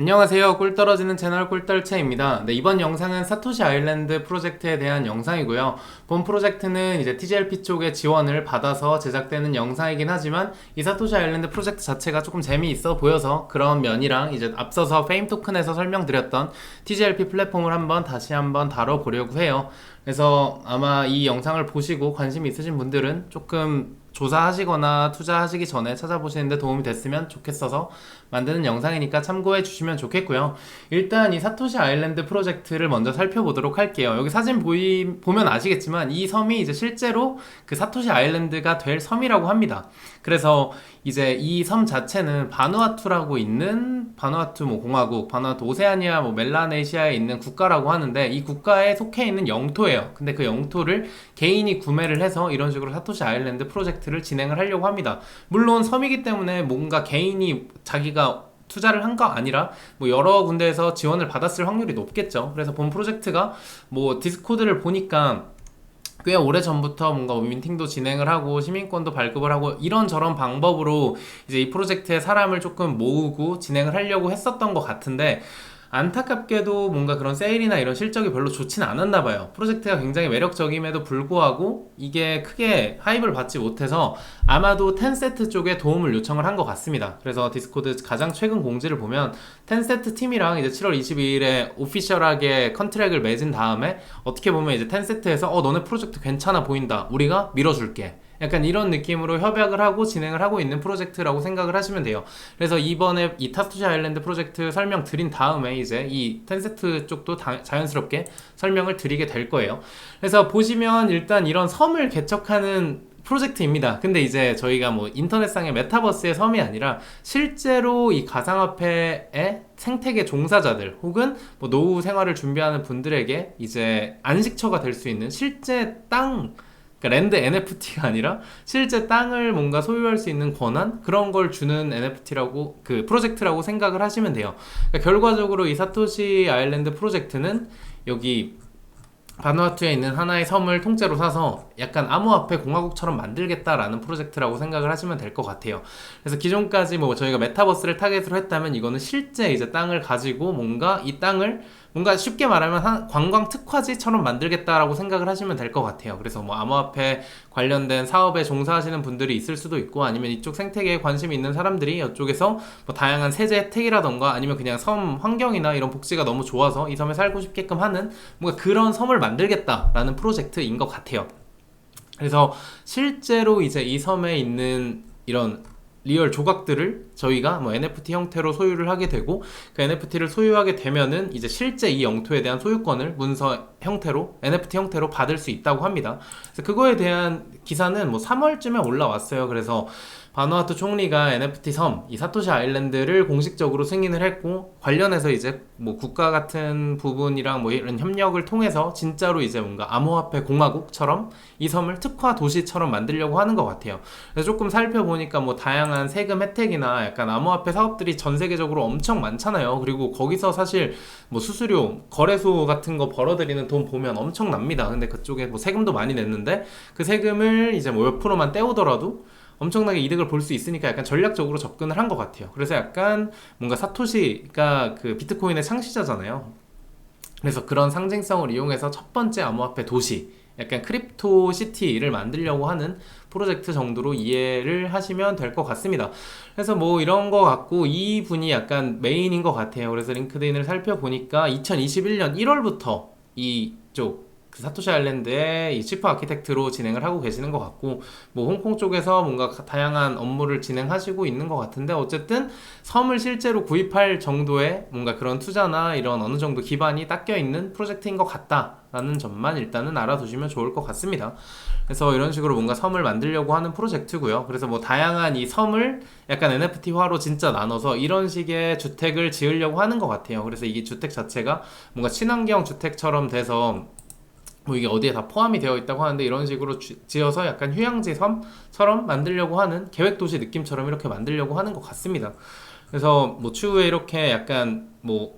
안녕하세요. 꿀 떨어지는 채널 꿀떨채입니다. 네, 이번 영상은 사토시 아일랜드 프로젝트에 대한 영상이고요. 본 프로젝트는 이제 TGLP 쪽의 지원을 받아서 제작되는 영상이긴 하지만 이 사토시 아일랜드 프로젝트 자체가 조금 재미있어 보여서 그런 면이랑 이제 앞서서 페임 토큰에서 설명드렸던 TGLP 플랫폼을 한번 다시 한번 다뤄보려고 해요. 그래서 아마 이 영상을 보시고 관심 있으신 분들은 조금 조사하시거나 투자하시기 전에 찾아보시는데 도움이 됐으면 좋겠어서 만드는 영상이니까 참고해 주시면 좋겠고요. 일단 이 사토시 아일랜드 프로젝트를 먼저 살펴보도록 할게요. 여기 사진 보이, 보면 아시겠지만 이 섬이 이제 실제로 그 사토시 아일랜드가 될 섬이라고 합니다. 그래서 이제 이 섬 자체는 바누아투라고 있는 바누아투 뭐 공화국, 바누아투 오세아니아 뭐 멜라네시아에 있는 국가라고 하는데 이 국가에 속해 있는 영토예요. 근데 그 영토를 개인이 구매를 해서 이런 식으로 사토시 아일랜드 프로젝트를 진행을 하려고 합니다. 물론 섬이기 때문에 뭔가 개인이 자기가 투자를 한 거 아니라 뭐 여러 군데에서 지원을 받았을 확률이 높겠죠. 그래서 본 프로젝트가 뭐 디스코드를 보니까 꽤 오래 전부터 뭔가 민팅도 진행을 하고 시민권도 발급을 하고 이런저런 방법으로 이제 이 프로젝트에 사람을 조금 모으고 진행을 하려고 했었던 것 같은데 안타깝게도 뭔가 그런 세일이나 이런 실적이 별로 좋지는 않았나 봐요. 프로젝트가 굉장히 매력적임에도 불구하고 이게 크게 하입을 받지 못해서 아마도 텐세트 쪽에 도움을 요청을 한 것 같습니다. 그래서 디스코드 가장 최근 공지를 보면 텐세트 팀이랑 이제 7월 22일에 오피셜하게 컨트랙을 맺은 다음에 어떻게 보면 이제 텐세트에서 어 너네 프로젝트 괜찮아 보인다. 우리가 밀어줄게. 약간 이런 느낌으로 협약을 하고 진행을 하고 있는 프로젝트라고 생각을 하시면 돼요. 그래서 이번에 이 타스토시 아일랜드 프로젝트 설명 드린 다음에 이제 이 텐세트 쪽도 다, 자연스럽게 설명을 드리게 될 거예요. 그래서 보시면 일단 이런 섬을 개척하는 프로젝트입니다. 근데 이제 저희가 뭐 인터넷상의 메타버스의 섬이 아니라 실제로 이 가상화폐의 생태계 종사자들 혹은 뭐 노후 생활을 준비하는 분들에게 이제 안식처가 될 수 있는 실제 땅 그러니까 랜드 NFT가 아니라 실제 땅을 뭔가 소유할 수 있는 권한 그런 걸 주는 NFT라고 그 프로젝트라고 생각을 하시면 돼요. 그러니까 결과적으로 이 사토시 아일랜드 프로젝트는 여기 바누아투에 있는 하나의 섬을 통째로 사서 약간 암호화폐 공화국처럼 만들겠다라는 프로젝트라고 생각을 하시면 될 것 같아요. 그래서 기존까지 뭐 저희가 메타버스를 타겟으로 했다면 이거는 실제 이제 땅을 가지고 뭔가 이 땅을 뭔가 쉽게 말하면 한 관광 특화지처럼 만들겠다라고 생각을 하시면 될 것 같아요. 그래서 뭐 암호화폐 관련된 사업에 종사하시는 분들이 있을 수도 있고 아니면 이쪽 생태계에 관심이 있는 사람들이 이쪽에서 뭐 다양한 세제 혜택이라던가 아니면 그냥 섬 환경이나 이런 복지가 너무 좋아서 이 섬에 살고 싶게끔 하는 뭔가 그런 섬을 만들겠다라는 프로젝트인 것 같아요. 그래서 실제로 이제 이 섬에 있는 이런 리얼 조각들을 저희가 뭐 NFT 형태로 소유를 하게 되고 그 NFT를 소유하게 되면은 이제 실제 이 영토에 대한 소유권을 문서 형태로 NFT 형태로 받을 수 있다고 합니다. 그래서 그거에 대한 기사는 뭐 3월쯤에 올라왔어요. 그래서 바누아투 총리가 NFT 섬, 이 사토시 아일랜드를 공식적으로 승인을 했고 관련해서 이제 뭐 국가 같은 부분이랑 뭐 이런 협력을 통해서 진짜로 이제 뭔가 암호화폐 공화국처럼 이 섬을 특화 도시처럼 만들려고 하는 것 같아요. 그래서 조금 살펴보니까 뭐 다양한 세금 혜택이나 약간 암호화폐 사업들이 전 세계적으로 엄청 많잖아요. 그리고 거기서 사실 뭐 수수료, 거래소 같은 거 벌어들이는 돈 보면 엄청납니다. 근데 그쪽에 뭐 세금도 많이 냈는데 그 세금을 이제 뭐 몇 프로만 떼오더라도 엄청나게 이득을 볼 수 있으니까 약간 전략적으로 접근을 한 것 같아요. 그래서 약간 뭔가 사토시가 그 비트코인의 창시자잖아요. 그래서 그런 상징성을 이용해서 첫 번째 암호화폐 도시, 약간 크립토 시티를 만들려고 하는 프로젝트 정도로 이해를 하시면 될 것 같습니다. 그래서 뭐 이런 거 같고 이 분이 약간 메인인 것 같아요. 그래서 링크드인을 살펴보니까 2021년 1월부터 이쪽 그 사토시 아일랜드의 이 치프 아키텍트로 진행을 하고 계시는 것 같고 뭐 홍콩 쪽에서 뭔가 다양한 업무를 진행하시고 있는 것 같은데 어쨌든 섬을 실제로 구입할 정도의 뭔가 그런 투자나 이런 어느 정도 기반이 닦여 있는 프로젝트인 것 같다 라는 점만 일단은 알아두시면 좋을 것 같습니다. 그래서 이런 식으로 뭔가 섬을 만들려고 하는 프로젝트고요. 그래서 뭐 다양한 이 섬을 약간 NFT화로 진짜 나눠서 이런 식의 주택을 지으려고 하는 것 같아요. 그래서 이게 주택 자체가 뭔가 친환경 주택처럼 돼서 뭐 이게 어디에 다 포함이 되어 있다고 하는데 이런 식으로 주, 지어서 약간 휴양지 섬처럼 만들려고 하는 계획 도시 느낌처럼 이렇게 만들려고 하는 것 같습니다. 그래서 뭐 추후에 이렇게 약간 뭐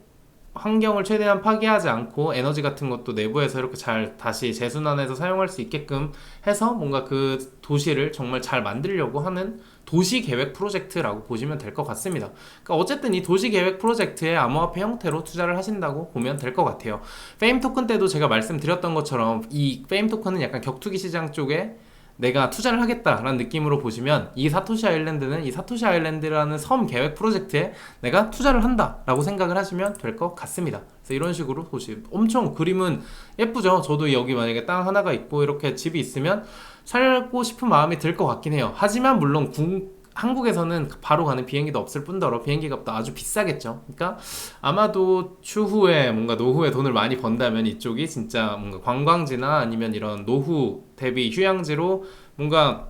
환경을 최대한 파괴하지 않고 에너지 같은 것도 내부에서 이렇게 잘 다시 재순환해서 사용할 수 있게끔 해서 뭔가 그 도시를 정말 잘 만들려고 하는 도시 계획 프로젝트라고 보시면 될 것 같습니다. 그러니까 어쨌든 이 도시 계획 프로젝트의 암호화폐 형태로 투자를 하신다고 보면 될 것 같아요. 페임 토큰 때도 제가 말씀드렸던 것처럼 이 페임 토큰은 약간 격투기 시장 쪽에 내가 투자를 하겠다라는 느낌으로 보시면 이 사토시 아일랜드는 이 사토시 아일랜드라는 섬 계획 프로젝트에 내가 투자를 한다라고 생각을 하시면 될 것 같습니다. 그래서 이런 식으로 보시 엄청 그림은 예쁘죠. 저도 여기 만약에 땅 하나가 있고 이렇게 집이 있으면 살고 싶은 마음이 들 것 같긴 해요. 하지만 물론 궁, 한국에서는 바로 가는 비행기도 없을 뿐더러 비행기 값도 아주 비싸겠죠. 그러니까 아마도 추후에 뭔가 노후에 돈을 많이 번다면 이쪽이 진짜 뭔가 관광지나 아니면 이런 노후 대비 휴양지로 뭔가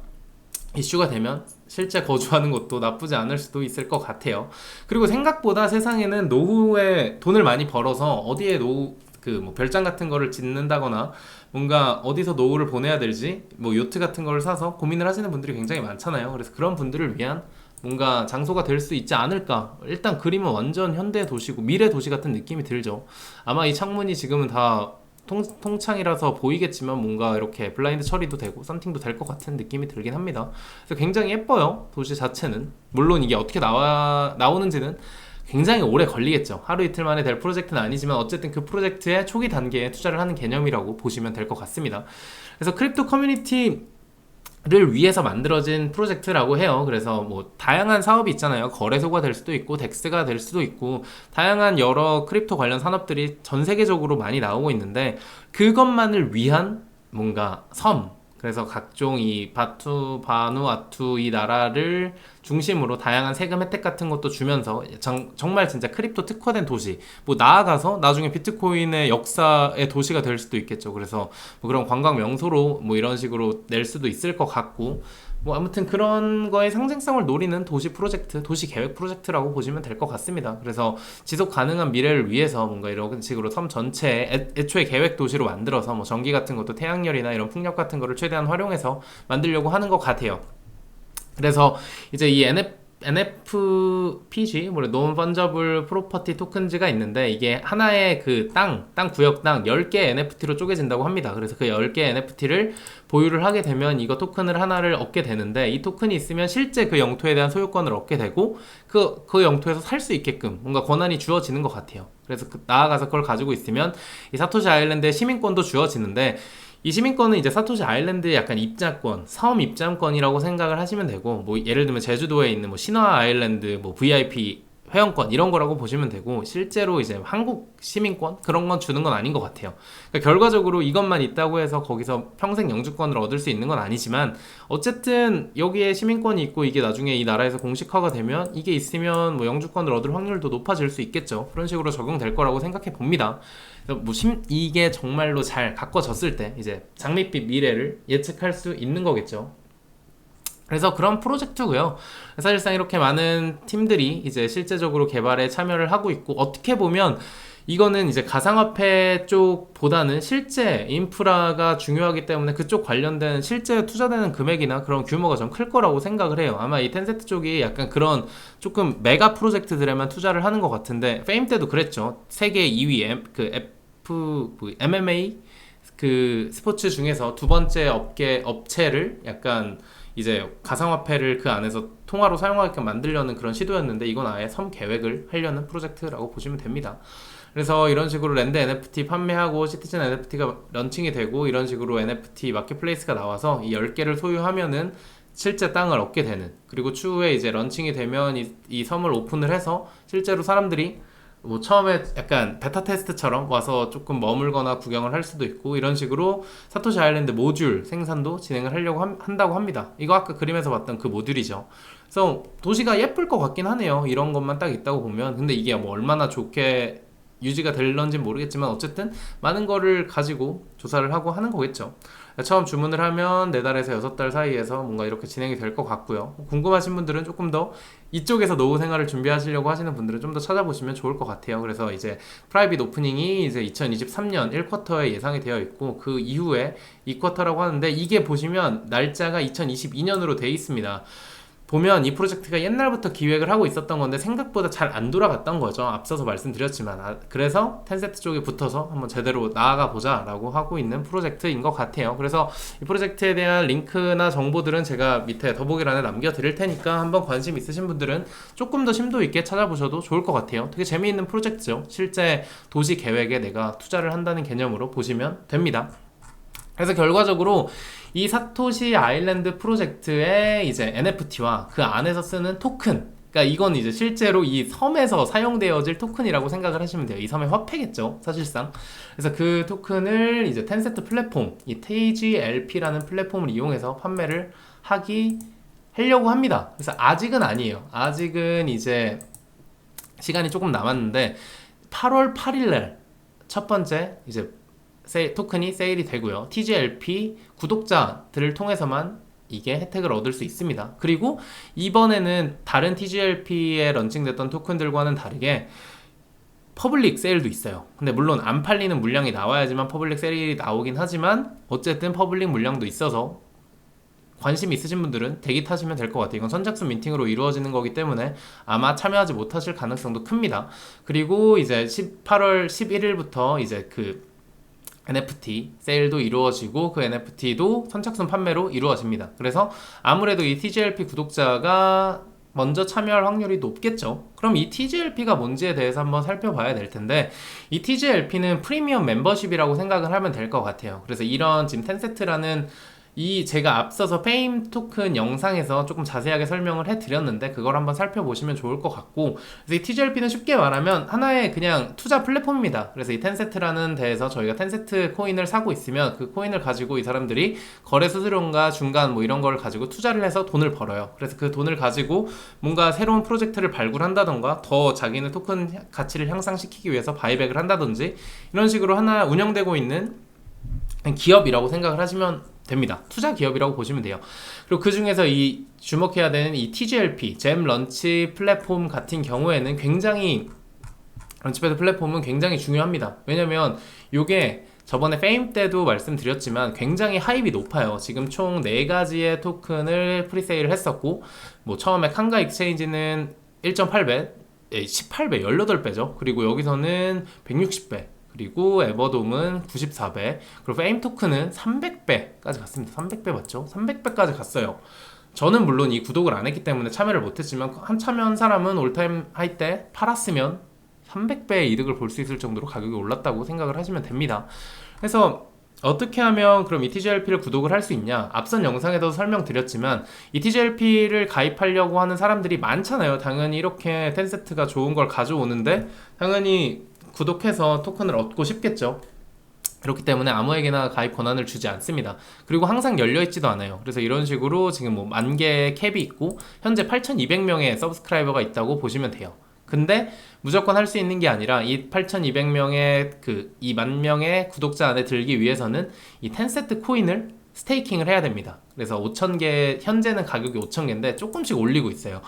이슈가 되면 실제 거주하는 것도 나쁘지 않을 수도 있을 것 같아요. 그리고 생각보다 세상에는 노후에 돈을 많이 벌어서 어디에 노후 그 뭐 별장 같은 거를 짓는다거나 뭔가 어디서 노후를 보내야 될지 뭐 요트 같은 걸 사서 고민을 하시는 분들이 굉장히 많잖아요. 그래서 그런 분들을 위한 뭔가 장소가 될 수 있지 않을까. 일단 그림은 완전 현대 도시고 미래 도시 같은 느낌이 들죠. 아마 이 창문이 지금은 다 통, 통창이라서 보이겠지만 뭔가 이렇게 블라인드 처리도 되고 썬팅도 될 것 같은 느낌이 들긴 합니다. 그래서 굉장히 예뻐요. 도시 자체는. 물론 이게 어떻게 나와 나오는지는 굉장히 오래 걸리겠죠. 하루 이틀 만에 될 프로젝트는 아니지만 어쨌든 그 프로젝트의 초기 단계에 투자를 하는 개념이라고 보시면 될 것 같습니다. 그래서 크립토 커뮤니티 를 위해서 만들어진 프로젝트라고 해요. 그래서 뭐 다양한 사업이 있잖아요. 거래소가 될 수도 있고 덱스가 될 수도 있고 다양한 여러 크립토 관련 산업들이 전 세계적으로 많이 나오고 있는데 그것만을 위한 뭔가 섬 그래서 각종 이 바투, 바누아투 이 나라를 중심으로 다양한 세금 혜택 같은 것도 주면서 정, 정말 진짜 크립토 특화된 도시 뭐 나아가서 나중에 비트코인의 역사의 도시가 될 수도 있겠죠. 그래서 뭐 그런 관광 명소로 뭐 이런 식으로 낼 수도 있을 것 같고 뭐 아무튼 그런 거의 상징성을 노리는 도시 프로젝트, 도시 계획 프로젝트라고 보시면 될 것 같습니다. 그래서 지속 가능한 미래를 위해서 뭔가 이런 식으로 섬 전체에 애, 초에 계획 도시로 만들어서 뭐 전기 같은 것도 태양열이나 이런 풍력 같은 거를 최대한 활용해서 만들려고 하는 것 같아요. 그래서 이제 이 NF NFPG, 뭐 Non Fungible Tokens가 있는데 이게 하나의 그 땅, 땅 구역당 10개 NFT로 쪼개진다고 합니다. 그래서 그 10개 NFT를 보유를 하게 되면 이거 토큰을 하나를 얻게 되는데 이 토큰이 있으면 실제 그 영토에 대한 소유권을 얻게 되고 그, 그 영토에서 살 수 있게끔 뭔가 권한이 주어지는 것 같아요. 그래서 그 나아가서 그걸 가지고 있으면 이 사토시 아일랜드의 시민권도 주어지는데 이 시민권은 이제 사토시 아일랜드의 약간 입장권, 사업 입장권이라고 생각을 하시면 되고, 뭐 예를 들면 제주도에 있는 뭐 신화 아일랜드, 뭐 VIP 회원권 이런 거라고 보시면 되고 실제로 이제 한국 시민권 그런 건 주는 건 아닌 것 같아요. 그러니까 결과적으로 이것만 있다고 해서 거기서 평생 영주권을 얻을 수 있는 건 아니지만 어쨌든 여기에 시민권이 있고 이게 나중에 이 나라에서 공식화가 되면 이게 있으면 뭐 영주권을 얻을 확률도 높아질 수 있겠죠. 그런 식으로 적용될 거라고 생각해 봅니다. 뭐 심, 이게 정말로 잘 가꿔졌을 때 이제 장밋빛 미래를 예측할 수 있는 거겠죠. 그래서 그런 프로젝트고요. 사실상 이렇게 많은 팀들이 이제 실제적으로 개발에 참여를 하고 있고 어떻게 보면 이거는 이제 가상화폐 쪽보다는 실제 인프라가 중요하기 때문에 그쪽 관련된 실제 투자되는 금액이나 그런 규모가 좀 클 거라고 생각을 해요. 아마 이 텐세트 쪽이 약간 그런 조금 메가 프로젝트들에만 투자를 하는 것 같은데 페임 때도 그랬죠. 세계 2위 M, 그 F 그 MMA 그 스포츠 중에서 두 번째 업계 업체를 약간 이제 가상화폐를 그 안에서 통화로 사용하게끔 만들려는 그런 시도였는데 이건 아예 섬 계획을 하려는 프로젝트라고 보시면 됩니다. 그래서 이런 식으로 랜드 NFT 판매하고 시티즌 NFT가 런칭이 되고 이런 식으로 NFT 마켓플레이스가 나와서 이 10개를 소유하면은 실제 땅을 얻게 되는 그리고 추후에 이제 런칭이 되면 이, 이 섬을 오픈을 해서 실제로 사람들이 뭐 처음에 약간 베타 테스트처럼 와서 조금 머물거나 구경을 할 수도 있고 이런 식으로 사토시 아일랜드 모듈 생산도 진행을 하려고 함, 한다고 합니다. 이거 아까 그림에서 봤던 그 모듈이죠. 그래서 도시가 예쁠 것 같긴 하네요. 이런 것만 딱 있다고 보면 근데 이게 뭐 얼마나 좋게 유지가 될런지 모르겠지만 어쨌든 많은 거를 가지고 조사를 하고 하는 거겠죠. 처음 주문을 하면 4달에서 6달 사이에서 뭔가 이렇게 진행이 될 것 같고요. 궁금하신 분들은 조금 더 이쪽에서 노후 생활을 준비하시려고 하시는 분들은 좀 더 찾아보시면 좋을 것 같아요. 그래서 이제 프라이빗 오프닝이 이제 2023년 1쿼터에 예상이 되어 있고 그 이후에 2쿼터라고 하는데 이게 보시면 날짜가 2022년으로 돼 있습니다. 보면 이 프로젝트가 옛날부터 기획을 하고 있었던 건데 생각보다 잘 안 돌아갔던 거죠. 앞서서 말씀드렸지만 아, 그래서 텐세트 쪽에 붙어서 한번 제대로 나아가 보자라고 하고 있는 프로젝트인 것 같아요. 그래서 이 프로젝트에 대한 링크나 정보들은 제가 밑에 더보기란에 남겨드릴 테니까 한번 관심 있으신 분들은 조금 더 심도 있게 찾아보셔도 좋을 것 같아요. 되게 재미있는 프로젝트죠. 실제 도시 계획에 내가 투자를 한다는 개념으로 보시면 됩니다. 그래서 결과적으로 이 사토시 아일랜드 프로젝트의 이제 NFT와 그 안에서 쓰는 토큰 그러니까 이건 이제 실제로 이 섬에서 사용되어질 토큰이라고 생각을 하시면 돼요. 이 섬의 화폐겠죠, 사실상. 그래서 그 토큰을 이제 텐세트 플랫폼, 이 TGLP라는 플랫폼을 이용해서 판매를 하기 하려고 합니다. 그래서 아직은 아니에요. 아직은 이제 시간이 조금 남았는데 8월 8일 날 첫 번째 이제 세일, 토큰이 세일이 되고요. TGLP 구독자들을 통해서만 이게 혜택을 얻을 수 있습니다. 그리고 이번에는 다른 TGLP에 런칭됐던 토큰들과는 다르게 퍼블릭 세일도 있어요. 근데 물론 안 팔리는 물량이 나와야지만 퍼블릭 세일이 나오긴 하지만 어쨌든 퍼블릭 물량도 있어서 관심 있으신 분들은 대기 타시면 될 것 같아요. 이건 선착순 민팅으로 이루어지는 거기 때문에 아마 참여하지 못하실 가능성도 큽니다. 그리고 이제 18월 11일부터 이제 그 NFT 세일도 이루어지고 그 NFT도 선착순 판매로 이루어집니다. 그래서 아무래도 이 TGLP 구독자가 먼저 참여할 확률이 높겠죠. 그럼 이 TGLP가 뭔지에 대해서 한번 살펴봐야 될 텐데 이 TGLP는 프리미엄 멤버십이라고 생각을 하면 될 것 같아요. 그래서 이런 지금 텐세트라는 이 제가 앞서서 페임 토큰 영상에서 조금 자세하게 설명을 해드렸는데 그걸 한번 살펴보시면 좋을 것 같고 그래서 이 TGLP는 쉽게 말하면 하나의 그냥 투자 플랫폼입니다. 그래서 이 텐세트라는 데에서 저희가 텐세트 코인을 사고 있으면 그 코인을 가지고 이 사람들이 거래 수수료인가 중간 뭐 이런 걸 가지고 투자를 해서 돈을 벌어요. 그래서 그 돈을 가지고 뭔가 새로운 프로젝트를 발굴한다던가 더 자기는 토큰 가치를 향상시키기 위해서 바이백을 한다든지 이런 식으로 하나 운영되고 있는 기업이라고 생각을 하시면 됩니다. 투자 기업이라고 보시면 돼요. 그리고 그 중에서 이 주목해야 되는 이 TGLP, 잼 런치 플랫폼 같은 경우에는 굉장히 런치패드 플랫폼은 굉장히 중요합니다. 왜냐면 이게 저번에 페임 때도 말씀드렸지만 굉장히 하입이 높아요. 지금 총 4가지의 토큰을 프리세일을 했었고 뭐 처음에 칸가 익체인지는 1.8배, 18배, 18배죠. 그리고 여기서는 160배, 그리고 에버돔은 94배, 그리고 페임 토큰은 300배까지 갔습니다. 300배 맞죠? 300배까지 갔어요. 저는 물론 이 구독을 안 했기 때문에 참여를 못했지만 한 참여한 사람은 올타임 하이 때 팔았으면 300배의 이득을 볼 수 있을 정도로 가격이 올랐다고 생각을 하시면 됩니다. 그래서 어떻게 하면 그럼 이 TGLP를 구독을 할 수 있냐? 앞선 영상에도 설명드렸지만 이 TGLP를 가입하려고 하는 사람들이 많잖아요. 당연히 이렇게 텐세트가 좋은 걸 가져오는데 당연히 구독해서 토큰을 얻고 싶겠죠. 그렇기 때문에 아무에게나 가입 권한을 주지 않습니다. 그리고 항상 열려있지도 않아요. 그래서 이런 식으로 지금 뭐 만 개의 캡이 있고 현재 8,200명의 서브스크라이버가 있다고 보시면 돼요. 근데 무조건 할 수 있는 게 아니라 이 8,200명의 그이만 명의 구독자 안에 들기 위해서는 이 텐세트 코인을 스테이킹을 해야 됩니다. 그래서 5,000개 현재는 가격이 5,000개인데 조금씩 올리고 있어요.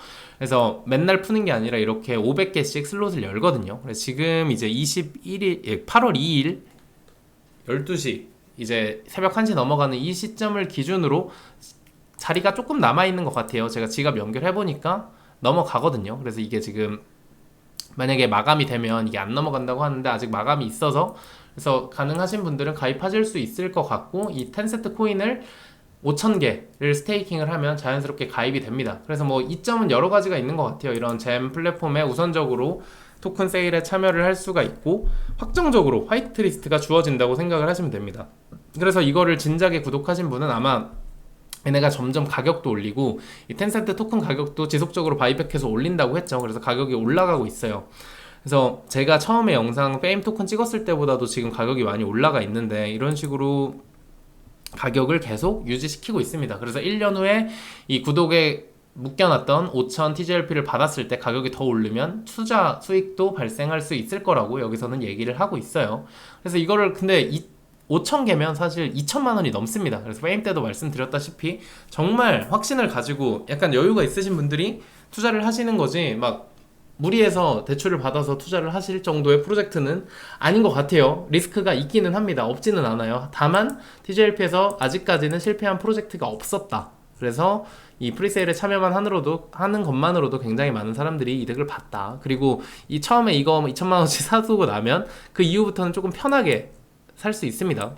그래서 맨날 푸는 게 아니라 이렇게 500개씩 슬롯을 열거든요. 그래서 지금 이제 21일 8월 2일 12시 이제 새벽 1시 넘어가는 이 시점을 기준으로 자리가 조금 남아 있는 것 같아요. 제가 지갑 연결해 보니까 넘어가거든요. 그래서 이게 지금 만약에 마감이 되면 이게 안 넘어간다고 하는데 아직 마감이 있어서 그래서 가능하신 분들은 가입하실 수 있을 것 같고 이 텐세트 코인을 5,000개를 스테이킹을 하면 자연스럽게 가입이 됩니다. 그래서 뭐 이점은 여러 가지가 있는 것 같아요. 이런 잼 플랫폼에 우선적으로 토큰 세일에 참여를 할 수가 있고 확정적으로 화이트 리스트가 주어진다고 생각을 하시면 됩니다. 그래서 이거를 진작에 구독하신 분은 아마 얘네가 점점 가격도 올리고 이 텐센트 토큰 가격도 지속적으로 바이백해서 올린다고 했죠. 그래서 가격이 올라가고 있어요. 그래서 제가 처음에 영상 페임 토큰 찍었을 때보다도 지금 가격이 많이 올라가 있는데 이런 식으로 가격을 계속 유지시키고 있습니다. 그래서 1년 후에 이 구독에 묶여놨던 5,000 TGLP를 받았을 때 가격이 더 오르면 투자 수익도 발생할 수 있을 거라고 여기서는 얘기를 하고 있어요. 그래서 이거를 근데 이 5천 개면 사실 2천만 원이 넘습니다. 그래서 페임 때도 말씀드렸다시피 정말 확신을 가지고 약간 여유가 있으신 분들이 투자를 하시는 거지 막 무리해서 대출을 받아서 투자를 하실 정도의 프로젝트는 아닌 것 같아요. 리스크가 있기는 합니다. 없지는 않아요. 다만 TGLP에서 아직까지는 실패한 프로젝트가 없었다. 그래서 이 프리세일에 참여만 하느로도 하는 것만으로도 굉장히 많은 사람들이 이득을 봤다. 그리고 이 처음에 이거 2천만 원씩 사두고 나면 그 이후부터는 조금 편하게 살 수 있습니다.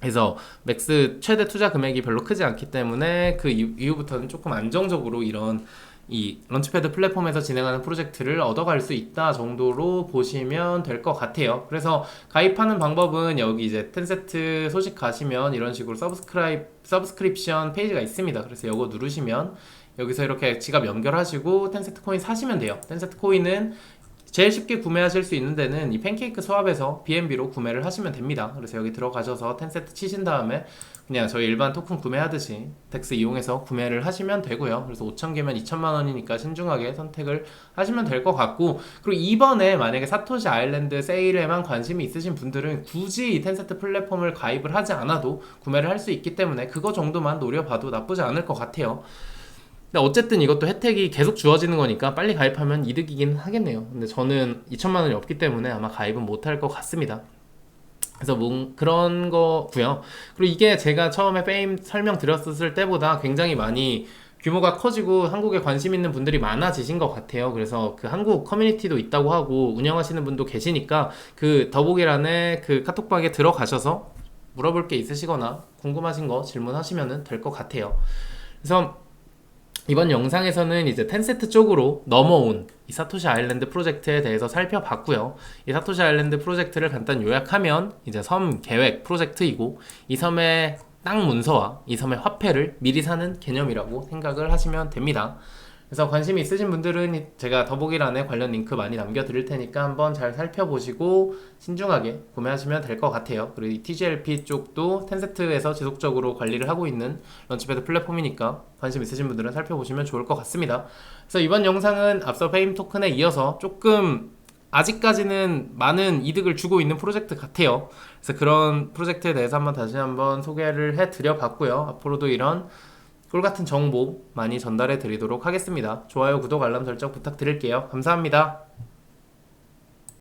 그래서 맥스 최대 투자 금액이 별로 크지 않기 때문에 그 이후- 이후부터는 조금 안정적으로 이런 이 런치패드 플랫폼에서 진행하는 프로젝트를 얻어갈 수 있다 정도로 보시면 될 것 같아요. 그래서 가입하는 방법은 여기 이제 텐세트 소식 가시면 이런 식으로 서브스크라입 서브스크립션 페이지가 있습니다. 그래서 이거 누르시면 여기서 이렇게 지갑 연결하시고 텐세트 코인 사시면 돼요. 텐세트 코인은 제일 쉽게 구매하실 수 있는 데는 이 팬케이크 수합에서 BNB로 구매를 하시면 됩니다. 그래서 여기 들어가셔서 텐세트 치신 다음에 그냥 저희 일반 토큰 구매하듯이 덱스 이용해서 구매를 하시면 되고요. 그래서 5,000개면 2천만 원이니까 신중하게 선택을 하시면 될 것 같고 그리고 이번에 만약에 사토시 아일랜드 세일에만 관심이 있으신 분들은 굳이 이 텐세트 플랫폼을 가입을 하지 않아도 구매를 할 수 있기 때문에 그거 정도만 노려봐도 나쁘지 않을 것 같아요. 근데 어쨌든 이것도 혜택이 계속 주어지는 거니까 빨리 가입하면 이득이긴 하겠네요. 근데 저는 2천만 원이 없기 때문에 아마 가입은 못할 것 같습니다. 그래서 뭔 그런 거고요. 그리고 이게 제가 처음에 페임 설명드렸을 때보다 굉장히 많이 규모가 커지고 한국에 관심 있는 분들이 많아지신 것 같아요. 그래서 그 한국 커뮤니티도 있다고 하고 운영하시는 분도 계시니까 그 더보기란에 그 카톡방에 들어가셔서 물어볼 게 있으시거나 궁금하신 거 질문하시면 될 것 같아요. 그래서 이번 영상에서는 이제 텐세트 쪽으로 넘어온 이 사토시 아일랜드 프로젝트에 대해서 살펴봤고요. 이 사토시 아일랜드 프로젝트를 간단 요약하면 이제 섬 계획 프로젝트이고 이 섬의 땅 문서와 이 섬의 화폐를 미리 사는 개념이라고 생각을 하시면 됩니다. 그래서 관심 이 있으신 분들은 이- 제가 더보기란에 관련 링크 많이 남겨드릴 테니까 한번 잘 살펴보시고 신중하게 구매하시면 될 것 같아요. 그리고 이 TGLP 쪽도 텐세트에서 지속적으로 관리를 하고 있는 런치패드 플랫폼이니까 관심 있으신 분들은 살펴보시면 좋을 것 같습니다. 그래서 이번 영상은 앞서 페임 토큰에 이어서 조금 아직까지는 많은 이득을 주고 있는 프로젝트 같아요. 그래서 그런 프로젝트에 대해서 한번 다시 한번 소개를 해드려 봤고요. 앞으로도 이런 꿀 같은 정보 많이 전달해 드리도록 하겠습니다. 좋아요, 구독, 알람 설정 부탁드릴게요. 감사합니다.